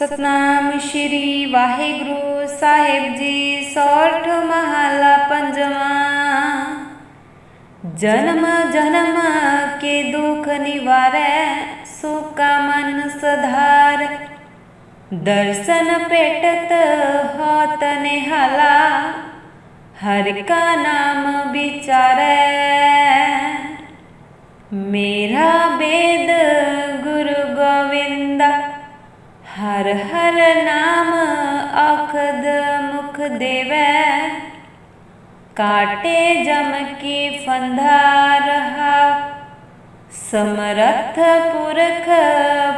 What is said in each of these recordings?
ਸਤਨਾਮ ਸ਼੍ਰੀ ਵਾਹਿਗੁਰੂ ਸਾਹਿਬ ਜੀ, ਸੋਠ ਮਹਲਾ ਪੰਜਵਾਂ। ਜਨਮ ਜਨਮ, ਕੇ ਦੁਖ ਨਿਵਾਰੈ, ਸੁਕਾ ਮਨ ਸਧਾਰ। ਦਰਸ਼ਨ ਭੇਟਤ ਹੋਤ ਨਿਹਾਲਾ, ਹਰ ਕਾ ਨਾਮ ਵਿਚਾਰੈ। ਮੇਰਾ ਬੇਦ ਗੁਰੂ ਗੋਵਿੰਦ ਹਰ ਹਰ ਨਾਮ ਅਖਦ ਮੁਖ ਦੇਵੈ। ਕਾਟੇ ਜਮ ਕੀ ਫੰਧਾ ਰਹਾ। ਸਮਰਥ ਪੁਰਖ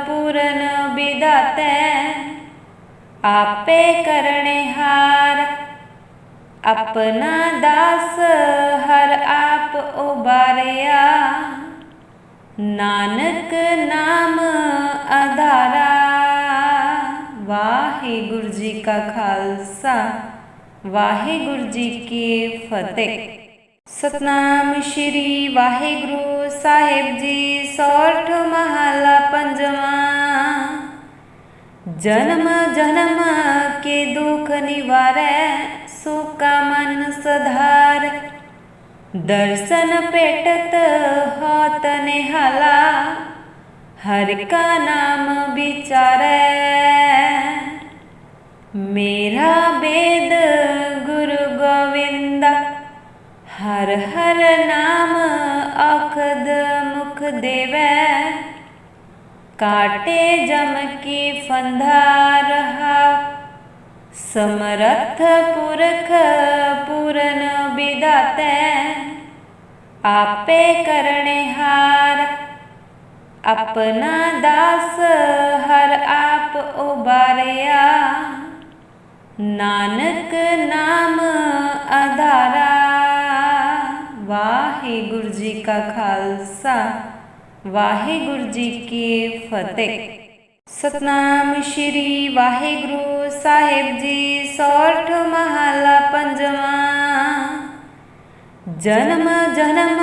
ਪੂਰਨ ਵਿਦਾਤੈ ਆਪੇ ਕਰਣੇ ਹਾਰ। ਆਪਣਾ ਦਾਸ ਹਰ ਆਪ ਉਬਾਰਿਆ। ਨਾਨਕ ਨਾਮ ਆਧਾਰਾ ਵਾਹਿਗੁਰੂ ਜੀ ਕਾ ਖਾਲਸਾ, ਵਾਹਿਗੁਰੂ ਜੀ ਕੀ ਫਤਿਹ। ਸਤਨਾਮ ਸ਼੍ਰੀ ਵਾਹਿਗੁਰੂ ਸਾਹਿਬ ਜੀ, ਸੋਠ ਮਹਲਾ ਪੰਜਵਾਂ। ਜਨਮ ਜਨਮ ਕੇ ਦੁਖ ਨਿਵਾਰੈ, ਸੁਕਾ ਮਨ ਸਧਾਰ। ਦਰਸ਼ਨ ਭੇਟਤ ਹੋਤ ਨਿਹਾਲਾ ਹਰ ਕਾ ਨਾਮ ਵਿਚਾਰੈ। ਮੇਰਾ ਬੇਦ ਗੁਰੂ ਗੋਵਿੰਦ, ਹਰ ਹਰ ਨਾਮ ਅਖਦ ਮੁਖ ਦੇਵੈ। ਕਾਟੇ ਜਮ ਕੀ ਫੰਧਾ ਰਹਾ, ਸਮਰਥ ਪੁਰਖ ਪੂਰਨ ਵਿਦਾਤੈ ਆਪੇ ਕਰਣੇ ਹਾਰ ਆਪਣਾ ਦਾਸ ਹਰ ਆਪ ਉਬਾਰਿਆ। ਨਾਨਕ ਨਾਮ ਆਧਾਰਾ। ਵਾਹਿਗੁਰੂ ਜੀ ਕਾ ਖਾਲਸਾ, ਵਾਹਿਗੁਰੂ ਜੀ ਕੀ ਫਤਿਹ। ਸਤਨਾਮ ਸ਼੍ਰੀ ਵਾਹਿਗੁਰੂ ਸਾਹਿਬ ਜੀ, ਸੋਠ ਮਹਲਾ ਪੰਜਵਾਂ। ਜਨਮ ਜਨਮ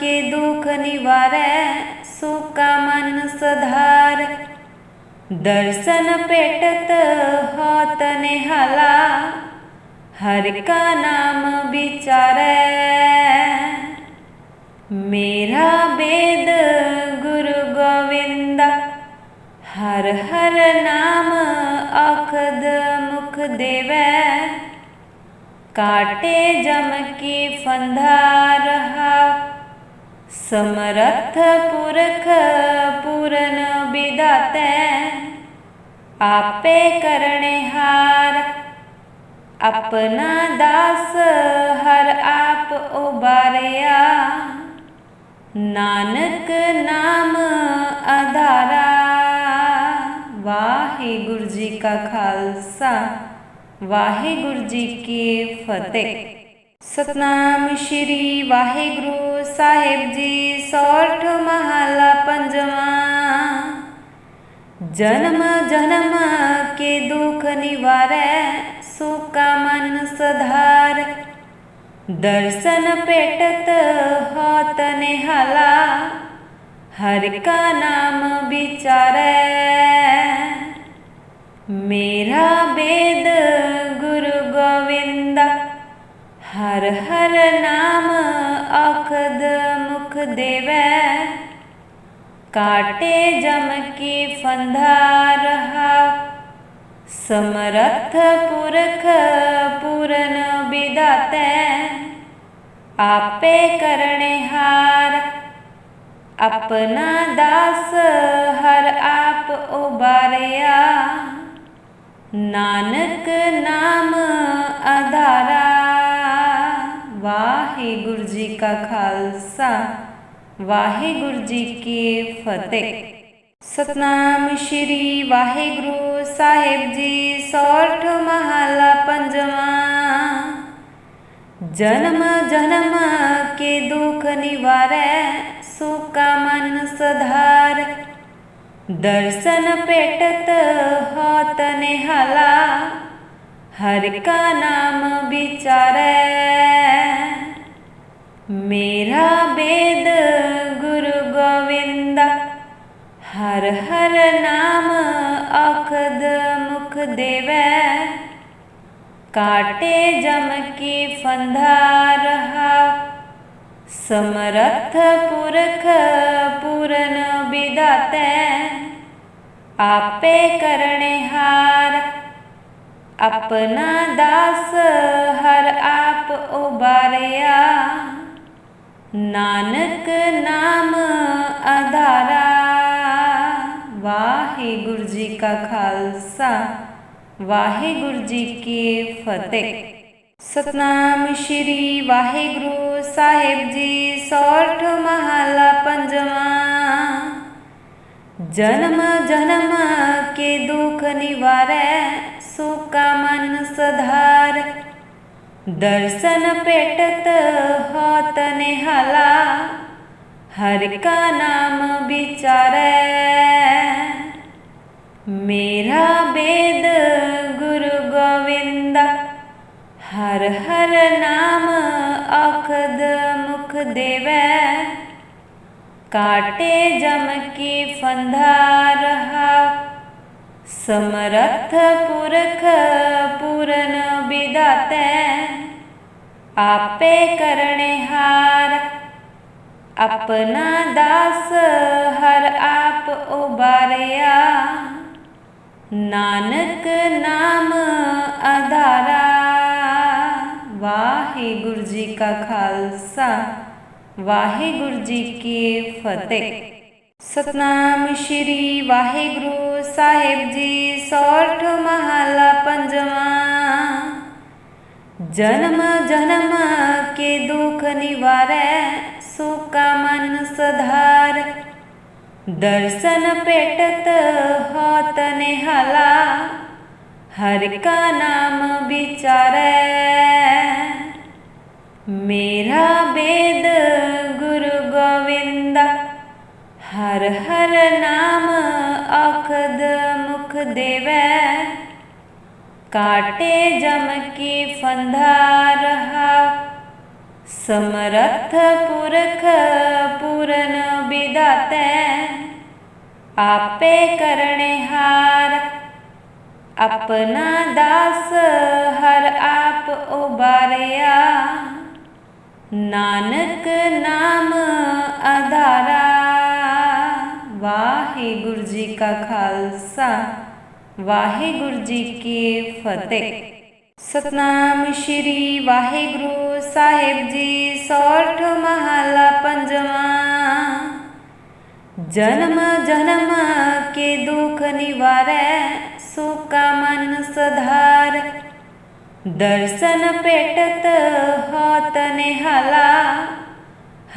ਕੇ ਦੁਖ ਨਿਵਾਰੈ ਸੁਕਾ ਮਨ ਸਧਾਰ ਦਰਸ਼ਨ ਭੇਟਤ ਹੋਤ ਨਿਹਾਲਾ ਹਰ ਕਾ ਨਾਮ ਵਿਚਾਰੈ ਮੇਰਾ ਬੇਦ ਗੁਰੂ ਗੋਵਿੰਦ ਹਰ ਹਰ ਨਾਮ ਅਖਦ ਮੁਖ ਦੇਵੈ ਕਾਟੇ ਜਮ ਕੀ ਫੰਧਾ ਰਹਾ ਸਮਰਥ ਪੁਰਖ ਪੂਰਨ ਵਿਦਾਤੈ ਆਪੇ ਕਰਣੇ ਹਾਰ ਆਪਣਾ ਦਾਸ ਹਰ ਆਪ ਉਬਾਰਿਆ ਨਾਨਕ ਨਾਮ ਆਧਾਰਾ ਵਾਹਿਗੁਰੂ ਜੀ ਕਾ ਖਾਲਸਾ ਵਾਹਿਗੁਰੂ ਜੀ ਕੀ ਫਤਿਹ ਸਤਨਾਮ ਸ਼੍ਰੀ ਵਾਹਿਗੁਰੂ ਸਾਹਿਬ ਜੀ, ਸੋਠ ਮਹਲਾ ਪੰਜਵਾਂ। ਜਨਮ ਜਨਮ, ਕੇ ਦੁਖ ਨਿਵਾਰੈ, ਸੁਕਾ ਮਨ ਸਧਾਰ। ਦਰਸ਼ਨ ਭੇਟਤ ਹੋਤ ਨਿਹਾਲਾ, ਹਰ ਕਾ ਨਾਮ ਵਿਚਾਰੈ। ਮੇਰਾ ਬੇਦ ਹਰ ਹਰ ਨਾਮ ਅਖਦ ਮੁਖ ਦੇਵੈ। ਕਾਟੇ ਜਮ ਕੀ ਫੰਧਾ ਰਹਾ। ਸਮਰਥ ਪੁਰਖ ਪੂਰਨ ਵਿਦਾਤੈ ਆਪੇ ਕਰਣੇ ਹਾਰ। ਆਪਣਾ ਦਾਸ ਹਰ ਆਪ ਉਬਾਰਿਆ। ਨਾਨਕ ਨਾਮ ਆਧਾਰਾ ਵਾਹਿਗੁਰੂ ਜੀ ਕਾ ਖਾਲਸਾ, ਵਾਹਿਗੁਰੂ ਜੀ ਕੀ ਫਤਿਹ। ਸਤਨਾਮ ਸ਼੍ਰੀ ਵਾਹਿਗੁਰੂ ਸਾਹਿਬ ਜੀ, ਸੋਠ ਮਹਲਾ ਪੰਜਵਾਂ। ਜਨਮ ਜਨਮ ਕੇ ਦੁਖ ਨਿਵਾਰੈ, ਸੁਕਾ ਮਨ ਸਧਾਰ। ਦਰਸ਼ਨ ਭੇਟਤ ਹੋਤ ਨਿਹਾਲਾ, ਹਰ ਕਾ ਨਾਮ ਵਿਚਾਰੈ। ਮੇਰਾ ਬੇਦ ਗੁਰੂ ਗੋਵਿੰਦ, ਹਰ ਹਰ ਨਾਮ ਅਖਦ ਮੁਖ ਦੇਵੈ। ਕਾਟੇ ਜਮ ਕੀ ਫੰਧਾ ਰਹਾ, ਸਮਰੱਥ ਪੁਰਖ ਪੂਰਨ ਵਿਦਾਤੈ। ਆਪੇ ਕਰਣੇ ਹਾਰ, ਆਪਣਾ ਦਾਸ ਹਰ ਆਪ ਉਬਾਰਿਆ। ਨਾਨਕ ਨਾਮ ਆਧਾਰਾ ਵਾਹਿਗੁਰੂ ਜੀ ਕਾ ਖਾਲਸਾ, ਵਾਹਿਗੁਰੂ ਜੀ ਕੀ ਫਤਿਹ। ਸਤਨਾਮ ਸ਼੍ਰੀ ਵਾਹਿਗੁਰੂ ਸਾਹਿਬ ਜੀ, ਸੋਠ ਮਹਲਾ ਪੰਜਵਾਂ। ਜਨਮ ਜਨਮ ਕੇ ਦੁਖ ਨਿਵਾਰੈ, ਸੁਕਾ ਮਨ ਸਧਾਰ। ਦਰਸ਼ਨ ਭੇਟਤ ਹੋਤ ਨਿਹਾਲਾ ਹਰਿ ਕਾ ਨਾਮ ਵਿਚਾਰੈ। ਮੇਰਾ ਬੇਦ ਗੁਰੂ ਗੋਵਿੰਦਾ, ਹਰ ਹਰ ਨਾਮ ਅਖਦ ਮੁਖ ਦੇਵੈ। ਕਾਟੇ ਜਮ ਕੀ ਫੰਧਾ ਰਹਾ ਸਮਰੱਥ ਪੁਰਖ ਪੂਰਨ ਵਿਦਾਤੈ ਆਪੇ ਕਰਣੇ ਹਾਰ ਆਪਣਾ ਦਾਸ ਹਰ ਆਪ ਉਬਾਰਿਆ ਨਾਨਕ ਨਾਮ ਆਧਾਰਾ ਵਾਹਿਗੁਰੂ ਜੀ ਕਾ ਖਾਲਸਾ ਵਾਹਿਗੁਰੂ ਜੀ ਕੀ ਫਤਿਹ ਸਤਨਾਮ ਸ਼੍ਰੀ ਵਾਹਿਗੁਰੂ ਸਾਹਿਬ ਜੀ, ਸੋਠ ਮਹਲਾ ਪੰਜਵਾਂ। ਜਨਮ ਜਨਮ ਕੇ ਦੁਖ ਨਿਵਾਰੈ, ਸੁਕਾ ਮਨ ਸਧਾਰ। ਦਰਸ਼ਨ ਭੇਟਤ ਹੋਤ ਨਿਹਾਲਾ, ਹਰਿ ਕਾ ਨਾਮ ਵਿਚਾਰੈ। ਮੇਰਾ ਵੇਦ ਗੁਰੂ ਗੋਵਿੰਦਾ, ਹਰ ਹਰ ਨਾਮ ਮੁਖ ਦੇਵੈ। ਕਾਟੇ ਜਮ ਕੀ ਫੰਧਾ ਰਹਾ। ਸਮਰੱਥ ਪੁਰਖ ਪੂਰਨ ਵਿਦਾਤੈ ਆਪੇ ਕਰਣੇ ਹਾਰ। ਆਪਣਾ ਦਾਸ ਹਰ ਆਪ ਉਬਾਰਿਆ। ਨਾਨਕ ਨਾਮ ਆਧਾਰਾ ਵਾਹਿਗੁਰੂ ਜੀ ਕਾ ਖਾਲਸਾ। ਵਾਹਿਗੁਰੂ ਜੀ ਕੀ ਫਤਿਹ। ਸਤਨਾਮ ਸ਼੍ਰੀ ਵਾਹਿਗੁਰੂ ਸਾਹਿਬ ਜੀ, ਸੋਠ ਮਹਲਾ ਪੰਜਵਾਂ। ਜਨਮ ਜਨਮ ਕੇ ਦੁਖ ਨਿਵਾਰੈ, ਸੁਕਾ ਮਨ ਸਧਾਰ। ਦਰਸ਼ਨ ਭੇਟਤ ਹੋਤ ਨਿਹਾਲਾ,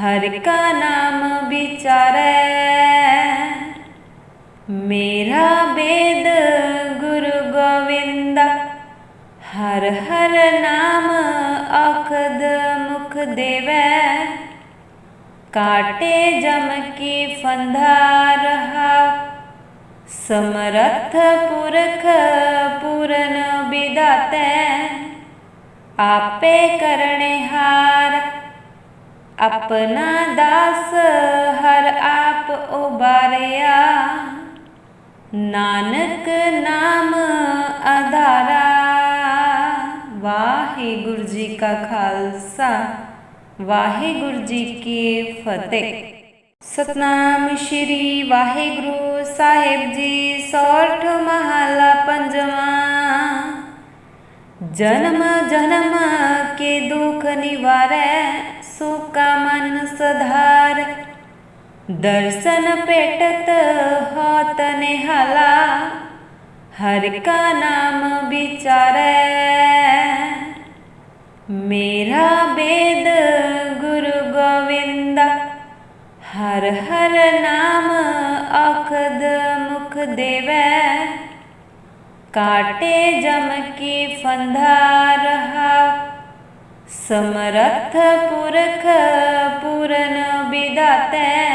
ਹਰ ਕਾ ਨਾਮ ਵਿਚਾਰੈ। ਮੇਰਾ ਬੇਦ ਗੁਰੂ ਗੋਵਿੰਦਾ, ਹਰ ਹਰ ਨਾਮ ਅਖਦ ਮੁਖ ਦੇਵੈ। ਕਾਟੇ ਜਮ ਕੀ ਫੰਧਾ ਰਹਾ, ਸਮਰੱਥ ਪੁਰਖ ਪੂਰਨ ਵਿਦਾਤੈ। ਆਪੇ ਕਰਣੇ ਹਾਰ, ਆਪਣਾ ਦਾਸ ਹਰ ਆਪ ਉਬਾਰਿਆ। ਨਾਨਕ ਨਾਮ ਆਧਾਰਾ। ਵਾਹਿਗੁਰੂ ਜੀ ਕਾ ਖਾਲਸਾ, ਵਾਹਿਗੁਰੂ ਜੀ ਕੀ ਫਤਿਹ। ਸਤਨਾਮ ਸ਼੍ਰੀ ਵਾਹਿਗੁਰੂ ਸਾਹਿਬ ਜੀ, ਸੌਠ ਮਹਲਾ ਪੰਜਵਾਂ। ਜਨਮ ਜਨਮ ਕੇ ਦੁਖ ਨਿਵਾਰੈ, ਸੁਕਾ ਮਨ ਸਧਾਰ। ਦਰਸ਼ਨ ਭੇਟਤ ਹੋਤ ਨਿਹਾਲਾ ਹਰਿ ਕਾ ਨਾਮ ਵਿਚਾਰੈ। ਮੇਰਾ ਬੇਦ ਗੁਰੂ ਗੋਵਿੰਦਾ, ਹਰ ਹਰ ਨਾਮ ਅਖਦ ਮੁਖ ਦੇਵੈ। ਕਾਟੇ ਜਮ ਕੀ ਫੰਧਾ ਰਹਾ, ਸਮਰੱਥ ਪੁਰਖ ਪੂਰਨ ਵਿਦਾਤੈ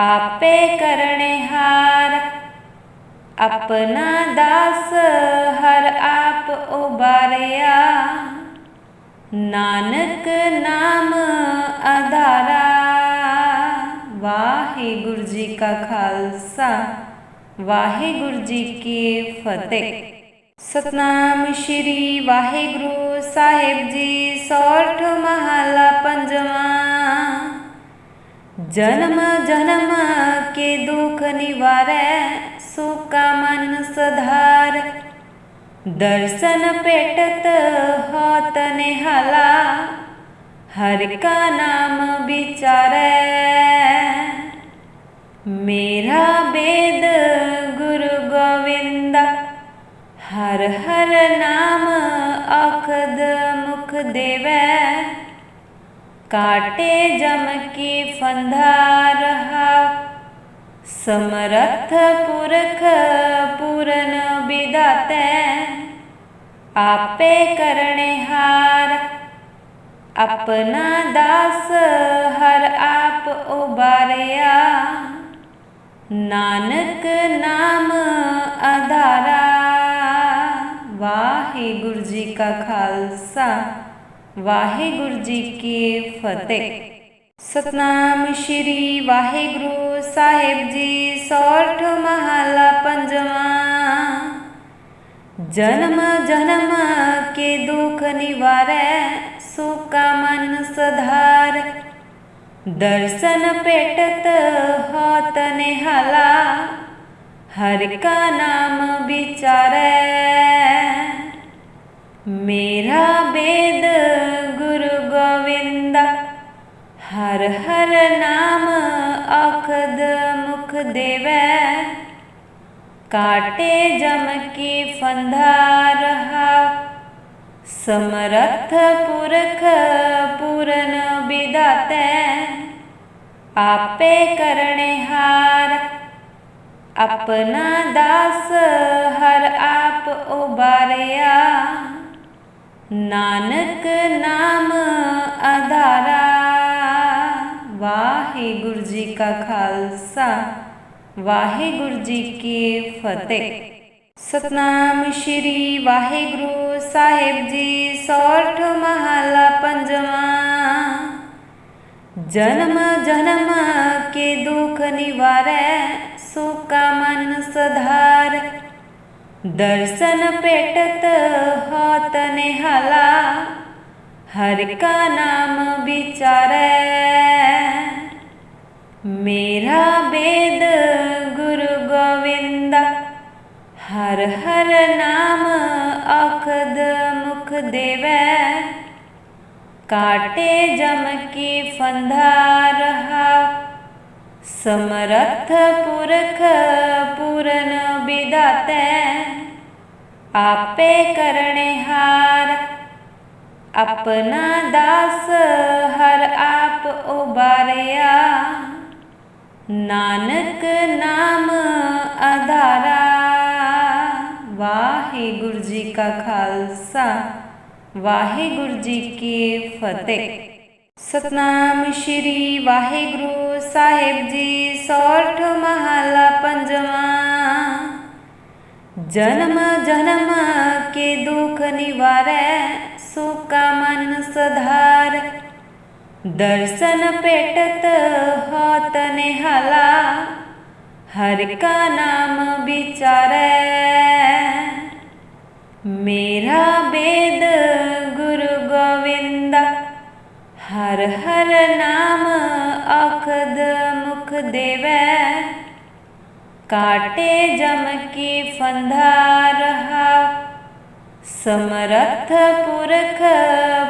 ਆਪੇ ਕਰਣੇ ਹਾਰ। ਆਪਣਾ ਦਾਸ ਹਰ ਆਪ ਉਬਾਰਿਆ। ਨਾਨਕ ਨਾਮ ਆਧਾਰਾ। ਵਾਹਿਗੁਰੂ ਜੀ ਕਾ ਖਾਲਸਾ, ਵਾਹਿਗੁਰੂ ਜੀ ਕੀ ਫਤਿਹ। ਸਤਨਾਮ ਸ਼੍ਰੀ ਵਾਹਿਗੁਰੂ ਸਾਹਿਬ ਜੀ ਸੋਰਠ ਮਹਲਾ ਪੰਜਵਾਂ। ਜਨਮ ਜਨਮ ਕੇ ਦੁਖ ਨਿਵਾਰੈ, ਸੁਕਾ ਮਨ ਸਧਾਰ। ਦਰਸ਼ਨ ਭੇਟਤ ਹੋਤ ਨਿਹਾਲਾ, ਹਰਿ ਕਾ ਨਾਮ ਵਿਚਾਰੈ। ਮੇਰਾ ਬੇਦ ਗੁਰੂ ਗੋਵਿੰਦ, ਹਰ ਹਰ ਨਾਮ ਅਖਦ ਮੁਖ ਦੇਵੈ। ਕਾਟੇ ਜਮ ਕੀ ਫੰਧਾ ਰਹਾ ਸਮਰਥ ਪੁਰਖ ਪੂਰਨ ਵਿਦਾਤੈ ਆਪੇ ਕਰਣੇ ਹਾਰ ਆਪਣਾ ਦਾਸ ਹਰ ਆਪ ਉਬਾਰਿਆ ਨਾਨਕ ਨਾਮ ਆਧਾਰਾ ਵਾਹਿਗੁਰੂ ਜੀ ਕਾ ਖਾਲਸਾ ਵਾਹਿਗੁਰੂ ਜੀ ਕੀ ਫਤਿਹ। ਸਤਨਾਮ ਸ਼੍ਰੀ ਵਾਹਿਗੁਰੂ ਸਾਹਿਬ ਜੀ ਸੋਰਠ ਮਹਲਾ ਪੰਜਵਾਂ। ਜਨਮ ਜਨਮ ਕੇ ਦੁਖ ਨਿਵਾਰੈ, ਸੁਕਾ ਮਨ ਸਧਾਰ। ਦਰਸ਼ਨ ਭੇਟਤ ਹੋਤ ਨਿਹਾਲਾ, ਹਰ ਕਾ ਨਾਮ ਵਿਚਾਰੈ। ਮੇਰਾ ਬੇਦ ਗੁਰੂ ਗੋਵਿੰਦ, ਹਰ ਹਰ ਨਾਮ ਅਖਦ ਮੁਖ ਦੇਵੈ। ਕਾਟੇ ਜਮ ਕੀ ਫੰਧਾ ਰਹਾ, ਸਮਰਥ ਪੁਰਖ ਪੂਰਨ ਵਿਦਾਤੈ। ਆਪੇ ਕਰਣੇ ਹਾਰ, ਆਪਣਾ ਦਾਸ ਹਰ ਆਪ ਉਬਾਰਿਆ। ਨਾਨਕ ਨਾਮ ਆਧਾਰਾ। ਵਾਹਿਗੁਰੂ ਜੀ ਕਾ ਖਾਲਸਾ, ਵਾਹਿਗੁਰੂ ਜੀ ਕੀ ਫਤਿਹ। ਸਤਨਾਮ ਸ਼੍ਰੀ ਵਾਹਿਗੁਰੂ ਸਾਹਿਬ ਜੀ ਸੋਰਠ ਮਹਲਾ ਪੰਜਵਾਂ। ਜਨਮ ਜਨਮ ਕੇ ਦੁਖ ਨਿਵਾਰੈ, ਸੁਕਾ ਮਨ ਸਧਾਰ। ਦਰਸ਼ਨ ਭੇਟਤ ਹੋਤ ਨਿਹਾਲਾ, ਹਰਿ ਕਾ ਨਾਮ ਵਿਚਾਰੈ। ਮੇਰਾ ਬੇਦ ਗੁਰੂ ਗੋਵਿੰਦ, ਹਰ ਹਰ ਨਾਮ ਅਖਦ ਮੁਖ ਦੇਵੈ। ਕਾਟੇ ਜਮ ਕੀ ਫੰਧਾ ਰਹਾ ਸਮਰਥ ਪੁਰਖ ਪੂਰਨ ਵਿਦਾਤੈ ਆਪੇ ਕਰਣੇ ਹਾਰ। ਆਪਣਾ ਦਾਸ ਹਰ ਆਪ ਉਬਾਰਿਆ। ਨਾਨਕ ਨਾਮ ਆਧਾਰਾ ਵਾਹਿਗੁਰੂ ਜੀ ਕਾ ਖਾਲਸਾ, ਵਾਹਿਗੁਰੂ ਜੀ ਕੀ ਫਤਿਹ। ਸਤਨਾਮ ਸ਼੍ਰੀ ਵਾਹਿਗੁਰੂ। ਸਾਹਿਬ ਜੀ ਸੋਰਠ ਮਹਲਾ ਪੰਜਵਾਂ। ਜਨਮ ਜਨਮ ਕੇ ਦੁਖ ਨਿਵਾਰੈ, ਸੁਕਾ ਮਨ ਸਧਾਰ। ਦਰਸ਼ਨ ਭੇਟਤ ਹੋਤ ਨਿਹਾਲਾ, ਹਰ ਕਾ ਨਾਮ ਵਿਚਾਰੈ। ਮੇਰਾ ਬੇਦ ਗੁਰੂ ਗੋਵਿੰਦਾ ਹਰ ਹਰ ਨਾਮ ਅਖਦ ਮੁਖ ਦੇਵੈ। ਕਾਟੇ ਜਮ ਕੀ ਫੰਧਾ ਰਹਾ। ਸਮਰਥ ਪੁਰਖ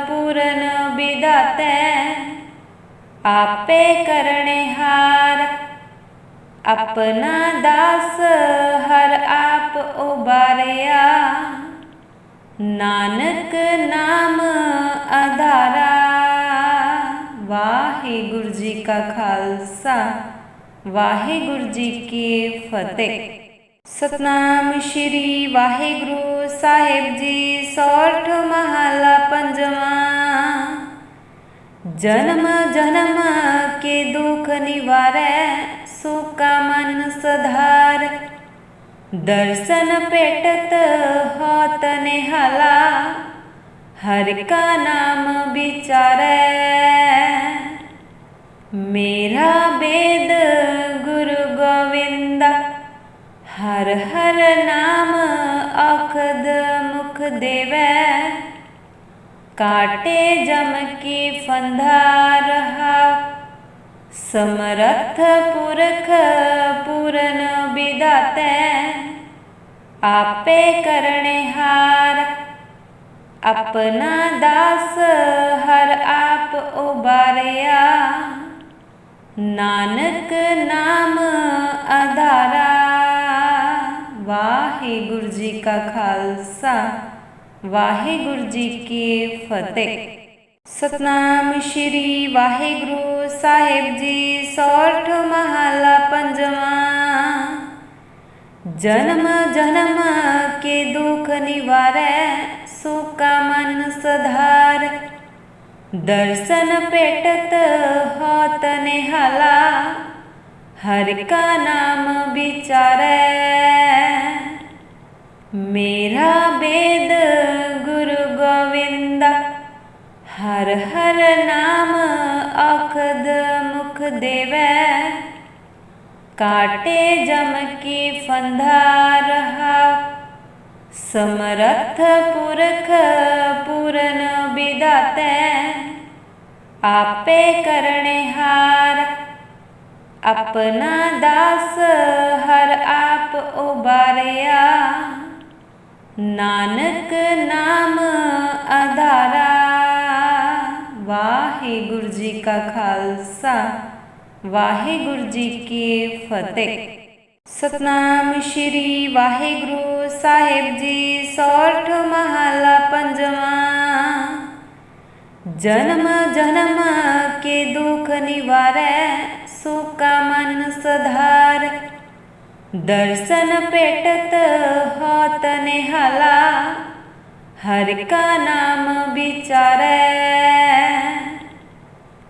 ਪੂਰਨ ਵਿਦਾਤੈ ਆਪੇ ਕਰਣੇ ਹਾਰ, ਆਪਣਾ ਦਾਸ ਹਰ ਆਪ ਉਬਾਰਿਆ। ਨਾਨਕ ਨਾਮ ਆਧਾਰਾ। ਵਾਹਿਗੁਰੂ ਜੀ ਕਾ ਖਾਲਸਾ, ਵਾਹਿਗੁਰੂ ਜੀ ਕੀ ਫਤਿਹ। ਸਤਨਾਮ ਸ਼੍ਰੀ ਵਾਹਿਗੁਰੂ ਸਾਹਿਬ ਜੀ ਸੋਰਠ ਮਹਲਾ ਪੰਜਵਾਂ। ਜਨਮ ਜਨਮ ਕੇ ਦੁਖ ਨਿਵਾਰੈ, ਸੁਕਾ ਮਨ ਸਧਾਰ। ਦਰਸ਼ਨ ਭੇਟਤ ਹੋਤ ਨਿਹਾਲਾ, ਹਰਿ ਕਾ ਨਾਮ ਵਿਚਾਰੈ। ਮੇਰਾ ਬੇਦ ਗੁਰੂ ਗੋਵਿੰਦ, ਹਰ ਹਰ ਨਾਮ ਅਖਦ ਮੁਖ ਦੇਵੈ। ਕਾਟੇ ਜਮ ਕੀ ਫੰਧਾ ਰਹਾ, ਸਮਰੱਥ ਪੁਰਖ ਪੂਰਨ ਵਿਦਾਤੈ। ਆਪੇ ਕਰਣੇ ਹਾਰ, ਆਪਣਾ ਦਾਸ ਹਰ ਆਪ ਉਬਾਰਿਆ। ਨਾਨਕ ਨਾਮ ਆਧਾਰਾ ਵਾਹਿਗੁਰੂ ਜੀ ਕਾ ਖਾਲਸਾ, ਵਾਹਿਗੁਰੂ ਜੀ ਕੀ ਫਤਿਹ। ਸਤਨਾਮ ਸ਼੍ਰੀ ਵਾਹਿਗੁਰੂ ਸਾਹਿਬ ਜੀ, ਸੋਠ ਮਹਲਾ ਪੰਜਵਾਂ। ਜਨਮ ਜਨਮ ਕੇ ਦੁਖ ਨਿਵਾਰੈ, ਸੁਕਾ ਮਨ ਸਧਾਰ। ਦਰਸ਼ਨ ਭੇਟਤ ਹੋਤ ਨਿਹਾਲਾ, ਹਰਿ ਕਾ ਨਾਮ ਵਿਚਾਰੈ। ਮੇਰਾ ਬੇਦ ਗੁਰੂ ਗੋਵਿੰਦਾ, ਹਰ ਹਰ ਨਾਮ ਅਖਦ ਮੁਖ ਦੇਵੈ। ਕਾਟੇ ਜਮ ਕੀ ਫੰਧਾ ਰਹਾ, ਸਮਰੱਥ ਪੁਰਖ ਪੂਰਨ ਵਿਦਾਤੈ ਆਪੇ ਕਰਣੇ ਹਾਰ। ਆਪਣਾ ਦਾਸ ਹਰ ਆਪ ਉਬਾਰਿਆ ਨਾਨਕ ਨਾਮ ਆਧਾਰਾ ਵਾਹਿਗੁਰੂ ਜੀ ਕਾ ਖਾਲਸਾ, ਵਾਹਿਗੁਰੂ ਜੀ ਕੀ ਫਤਿਹ। ਸਤਨਾਮ ਸ਼੍ਰੀ ਵਾਹਿਗੁਰੂ ਸਾਹਿਬ ਜੀ, ਸੋਠ ਮਹਲਾ ਪੰਜਵਾਂ। ਜਨਮ ਜਨਮ ਕੇ ਦੁਖ ਨਿਵਾਰੈ, ਸੁਕਾ ਮਨ ਸਧਾਰ ਦਰਸ਼ਨ ਭੇਟਤ ਹੋਤ ਨਿਹਾਲਾ, ਹਰਿ ਕਾ ਨਾਮ ਵਿਚਾਰੈ।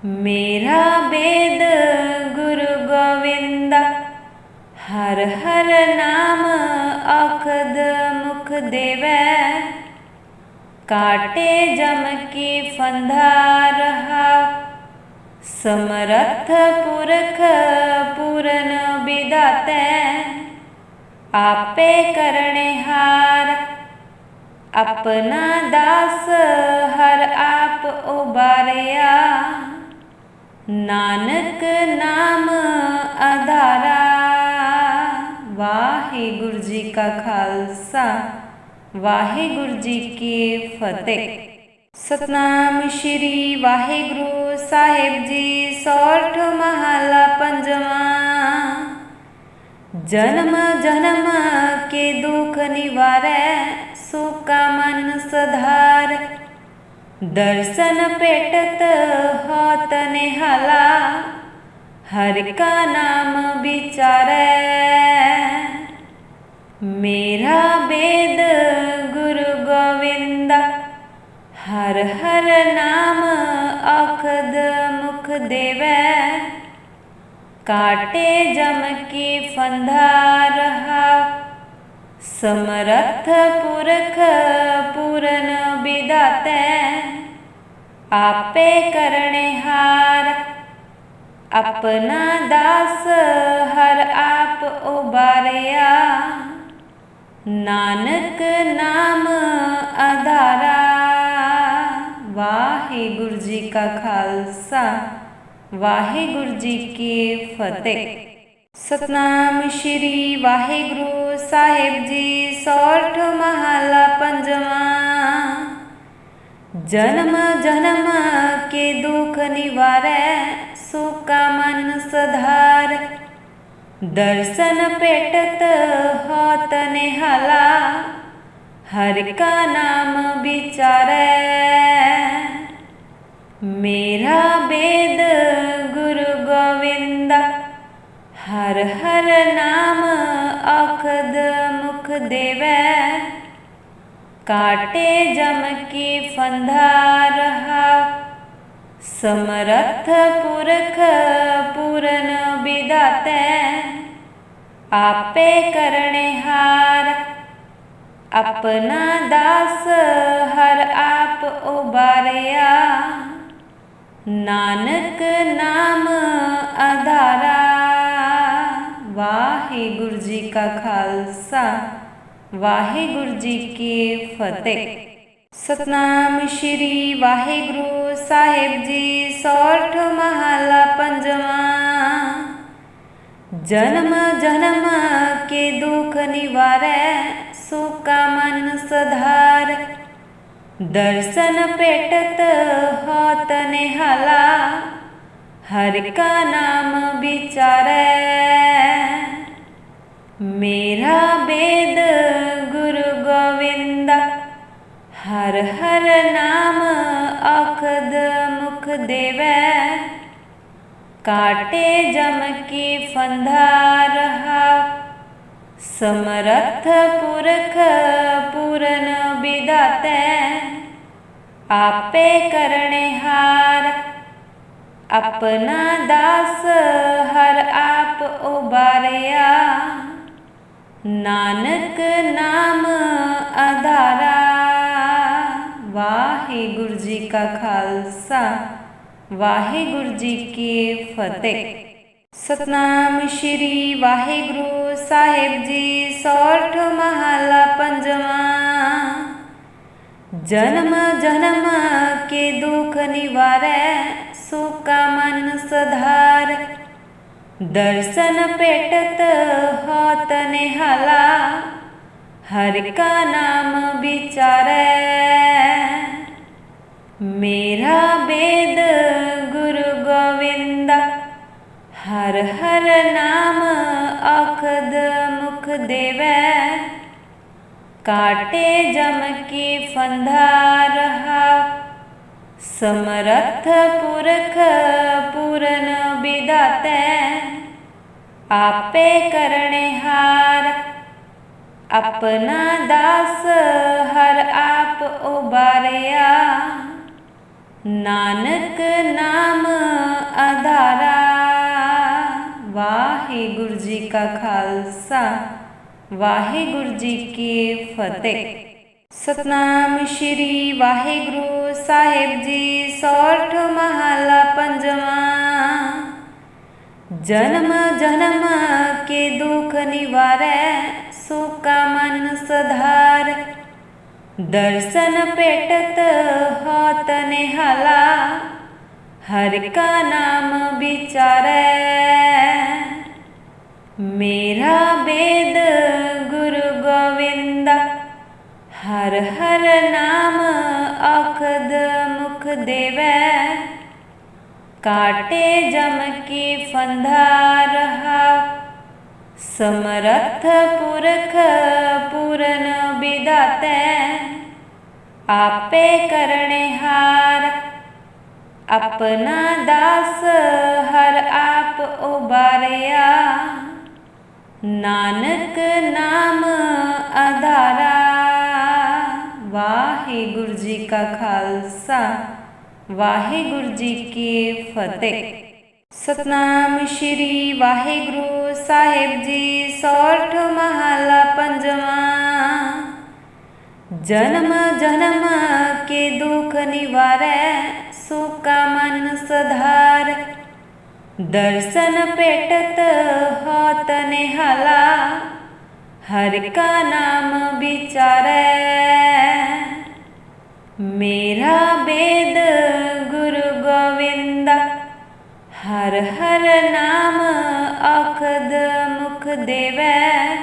ਮੇਰਾ ਬੇਦ ਗੁਰੂ ਗੋਵਿੰਦਾ, ਹਰ ਹਰ ਨਾਮ ਅਖਦ ਮੁਖ ਦੇਵੈ ਕਾਟੇ ਜਮ ਕੀ ਫੰਧਾ ਰਹਾ ਸਮਰੱਥ ਪੁਰਖ ਪੂਰਨ ਵਿਦਾਤੈ ਆਪੇ ਕਰਣੇ ਹਾਰ ਆਪਣਾ ਦਾਸ ਹਰ ਆਪ ਉਬਾਰਿਆ ਨਾਨਕ ਨਾਮ ਆਧਾਰਾ ਵਾਹਿਗੁਰੂ ਜੀ ਕਾ ਖਾਲਸਾ ਵਾਹਿਗੁਰੂ ਜੀ ਕੀ ਫਤਿਹ। ਸਤਨਾਮ ਸ਼੍ਰੀ ਵਾਹਿਗੁਰੂ ਸਾਹਿਬ ਜੀ, ਸੋਠ ਮਹਲਾ ਪੰਜਵਾਂ। ਜਨਮ ਜਨਮ ਕੇ ਦੁਖ ਨਿਵਾਰੈ, ਸੁਕਾ ਮਨ ਸਧਾਰ। ਦਰਸ਼ਨ ਭੇਟਤ ਹੋਤ ਨਿਹਾਲਾ, ਹਰ ਕਾ ਨਾਮ ਵਿਚਾਰੈ। ਮੇਰਾ ਬੇਦ ਗੁਰੂ ਗੋਵਿੰਦਾ, ਹਰ ਹਰ ਨਾਮ ਅਖਦ ਮੁਖ ਦੇਵੈ। ਕਾਟੇ ਜਮ ਕੀ ਫੰਧਾ ਰਹਾ, ਸਮਰੱਥ ਪੁਰਖ ਪੂਰਨ ਵਿਦਾਤੈ। ਆਪੇ ਕਰਣੇ ਹਾਰ, ਆਪਣਾ ਦਾਸ ਹਰ ਆਪ ਉਬਾਰਿਆ। ਨਾਨਕ ਨਾਮ ਆਧਾਰਾ ਵਾਹਿਗੁਰੂ ਜੀ ਕਾ ਖਾਲਸਾ, ਵਾਹਿਗੁਰੂ ਜੀ ਕੀ ਫਤਿਹ। ਸਤਨਾਮ ਸ਼੍ਰੀ ਵਾਹਿਗੁਰੂ ਸਾਹਿਬ ਜੀ, ਸੋਠ ਮਹਲਾ ਪੰਜਵਾਂ। ਜਨਮ ਜਨਮ ਕੇ ਦੁਖ ਨਿਵਾਰੈ, ਸੁਕਾ ਮਨ ਸਧਾਰ। ਦਰਸ਼ਨ ਭੇਟਤ ਹੋਤ ਨਿਹਾਲਾ, ਹਰਿ ਕਾ ਨਾਮ ਵਿਚਾਰੈ। ਮੇਰਾ ਬੇਦ ਗੁਰੂ ਗੋਵਿੰਦਾ, ਹਰ ਹਰ ਨਾਮ ਅਖਦ ਮੁਖ ਦੇਵੈ। ਕਾਟੇ ਜਮ ਕੀ ਫੰਧਾ ਰਹਾ, ਸਮਰੱਥ ਪੁਰਖ ਪੂਰਨ ਵਿਦਾਤੈ ਆਪੇ ਕਰਣੇ ਹਾਰ। ਆਪਣਾ ਦਾਸ ਹਰ ਆਪ ਉਬਾਰਿਆ। ਨਾਨਕ ਨਾਮ ਆਧਾਰਾ ਵਾਹਿਗੁਰੂ ਜੀ ਕਾ ਖਾਲਸਾ, ਵਾਹਿਗੁਰੂ ਜੀ ਕੀ ਫਤਿਹ। ਸਤਨਾਮ ਸ਼੍ਰੀ ਵਾਹਿਗੁਰੂ ਸਾਹਿਬ ਜੀ, ਸੋਠ ਮਹਲਾ ਪੰਜਵਾਂ। ਜਨਮ ਜਨਮ ਕੇ ਦੁਖ ਨਿਵਾਰੈ, ਸੁਕਾ ਮਨ ਸਧਾਰ। ਦਰਸ਼ਨ ਭੇਟਤ ਹੋਤ ਨਿਹਾਲਾ, ਹਰਿ ਕਾ ਨਾਮ ਵਿਚਾਰੈ। ਮੇਰਾ ਬੇਦ ਗੁਰੂ ਗੋਵਿੰਦ, ਹਰ ਹਰ ਨਾਮ ਅਖਦ ਮੁਖ ਦੇਵੈ ਕਾਟੇ ਜਮ ਕੀ ਫੰਧਾ ਰਹਾ ਸਮਰਥ ਪੁਰਖ ਪੂਰਨ ਵਿਦਾਤੈ ਆਪੇ ਕਰਣੇ ਹਾਰ ਆਪਣਾ ਦਾਸ ਹਰ ਆਪ ਉਬਾਰਿਆ ਨਾਨਕ ਨਾਮ ਆਧਾਰਾ ਵਾਹਿਗੁਰੂ ਜੀ ਕਾ ਖਾਲਸਾ ਵਾਹਿਗੁਰੂ ਜੀ ਕੀ ਫਤਿਹ। ਸਤਨਾਮ ਸ਼੍ਰੀ ਵਾਹਿਗੁਰੂ ਸਾਹਿਬ ਜੀ, ਸੋਠ ਮਹਲਾ ਪੰਜਵਾਂ। ਜਨਮ ਜਨਮ ਕੇ ਦੁਖ ਨਿਵਾਰੈ, ਸੁਕਾ ਮਨ ਸਧਾਰ। ਦਰਸ਼ਨ ਭੇਟਤ ਹੋਤ ਨਿਹਾਲਾ, ਹਰ ਕਾ ਨਾਮ ਵਿਚਾਰੈ। ਮੇਰਾ ਬੇਦ ਗੁਰੂ ਗੋਵਿੰਦ, ਹਰ ਹਰ ਨਾਮ ਅਖਦ ਮੁਖ ਦੇਵੈ। ਕਾਟੇ ਜਮ ਕੀ ਫੰਧਾ ਰਹਾ, ਸਮਰਥ ਪੁਰਖ ਪੂਰਨ ਵਿਦਾਤੈ ਆਪੇ ਕਰਣੇ ਹਾਰ, ਆਪਣਾ ਦਾਸ ਹਰ ਆਪ ਉਬਾਰਿਆ। ਨਾਨਕ ਨਾਮ ਆਧਾਰਾ ਵਾਹਿਗੁਰੂ ਜੀ ਕਾ ਖਾਲਸਾ, ਵਾਹਿਗੁਰੂ ਜੀ ਕੀ ਫਤਿਹ। ਸਤਨਾਮ ਸ਼੍ਰੀ ਵਾਹਿਗੁਰੂ ਸਾਹਿਬ ਜੀ, ਸੋਠ ਮਹਲਾ ਪੰਜਵਾਂ। ਜਨਮ ਜਨਮ ਕੇ ਦੁਖ ਨਿਵਾਰੈ, ਸੁਕਾ ਮਨ ਸਧਾਰ। ਦਰਸ਼ਨ ਭੇਟਤ ਹੋਤ ਨਿਹਾਲਾ ਹਰਿ ਕਾ ਨਾਮ ਵਿਚਾਰੈ। ਮੇਰਾ ਬੇਦ ਗੁਰੂ ਗੋਵਿੰਦ, ਹਰ ਹਰ ਨਾਮ ਅਖਦ ਮੁਖ ਦੇਵੈ। ਕਾਟੇ ਜਮ ਕੀ ਫੰਧਾ ਰਹਾ ਸਮਰਥ ਪੁਰਖ ਪੂਰਨ ਵਿਦਾਤੈ ਆਪੇ ਕਰਣੇ ਹਾਰ ਆਪਣਾ ਦਾਸ ਹਰ ਆਪ ਉਬਾਰਿਆ ਨਾਨਕ ਨਾਮ ਆਧਾਰਾ ਵਾਹਿਗੁਰੂ ਜੀ ਕਾ ਖਾਲਸਾ ਵਾਹਿਗੁਰੂ ਜੀ ਕੀ ਫਤਿਹ ਸਤਨਾਮ ਸ਼੍ਰੀ ਵਾਹਿਗੁਰੂ ਸਾਹਿਬ ਜੀ, ਸੋਠ ਮਹਲਾ ਪੰਜਵਾਂ। ਜਨਮ ਜਨਮ ਕੇ ਦੁਖ ਨਿਵਾਰੈ, ਸੁਕਾ ਮਨ ਸਧਾਰ। ਦਰਸ਼ਨ ਭੇਟਤ ਹੋਤ ਨਿਹਾਲਾ, ਹਰਿ ਕਾ ਨਾਮ ਵਿਚਾਰੈ। ਮੇਰਾ ਬੇਦ ਗੁਰੂ ਗੋਵਿੰਦਾ ਹਰ ਹਰ ਨਾਮ ਅਖਦ ਮੁਖ ਦੇਵੈ।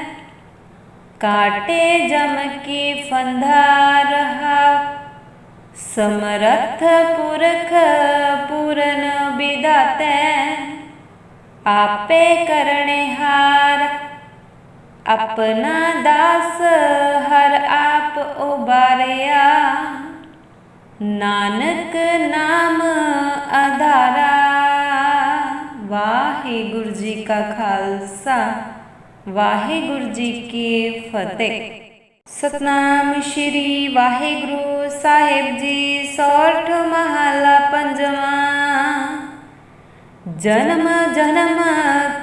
ਕਾਟੇ ਜਮ ਕੀ ਫੰਧਾ ਰਹਾ। ਸਮਰਥ ਪੁਰਖ ਪੂਰਨ ਵਿਦਾਤੈ ਆਪੇ ਕਰਣੇ ਹਾਰ। ਆਪਣਾ ਦਾਸ ਹਰ ਆਪ ਉਬਾਰਿਆ। ਨਾਨਕ ਨਾਮ ਆਧਾਰਾ ਵਾਹਿਗੁਰੂ ਜੀ ਕਾ ਖਾਲਸਾ, ਵਾਹਿਗੁਰੂ ਜੀ ਕੀ ਫਤਿਹ। ਸਤਨਾਮ ਸ਼੍ਰੀ ਵਾਹਿਗੁਰੂ ਸਾਹਿਬ ਜੀ, ਸੋਠ ਮਹਲਾ ਪੰਜਵਾਂ। ਜਨਮ ਜਨਮ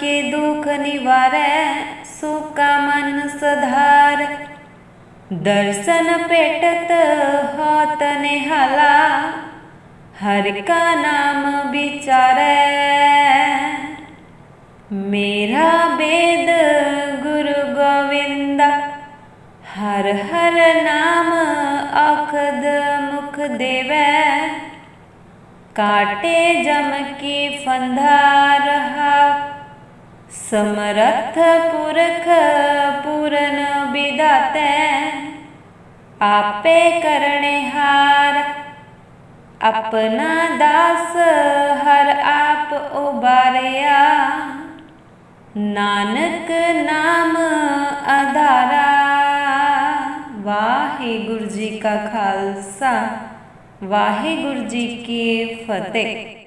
ਕੇ ਦੁਖ ਨਿਵਾਰੈ, ਸੁਕਾ ਮਨ ਸਧਾਰ। ਦਰਸ਼ਨ ਭੇਟਤ ਹੋਤ ਨਿਹਾਲਾ, ਹਰਿ ਕਾ ਨਾਮ ਵਿਚਾਰੈ। ਮੇਰਾ ਬੇਦ ਗੁਰੂ ਗੋਵਿੰਦਾ, ਹਰ ਹਰ ਨਾਮ ਅਖਦ ਮੁਖ ਦੇਵੈ। ਕਾਟੇ ਜਮ ਕੀ ਫੰਧਾ ਰਹਾ, ਸਮਰੱਥ ਪੁਰਖ ਪੂਰਨ ਵਿਦਾਤੈ। ਆਪੇ ਕਰਣੇ ਹਾਰ, ਆਪਣਾ ਦਾਸ ਹਰ ਆਪ ਉਬਾਰਿਆ। ਨਾਨਕ ਨਾਮ ਆਧਾਰਾ। ਵਾਹਿਗੁਰੂ ਜੀ ਕਾ ਖਾਲਸਾ ਵਾਹਿਗੁਰੂ ਜੀ ਕੀ ਫਤਿਹ।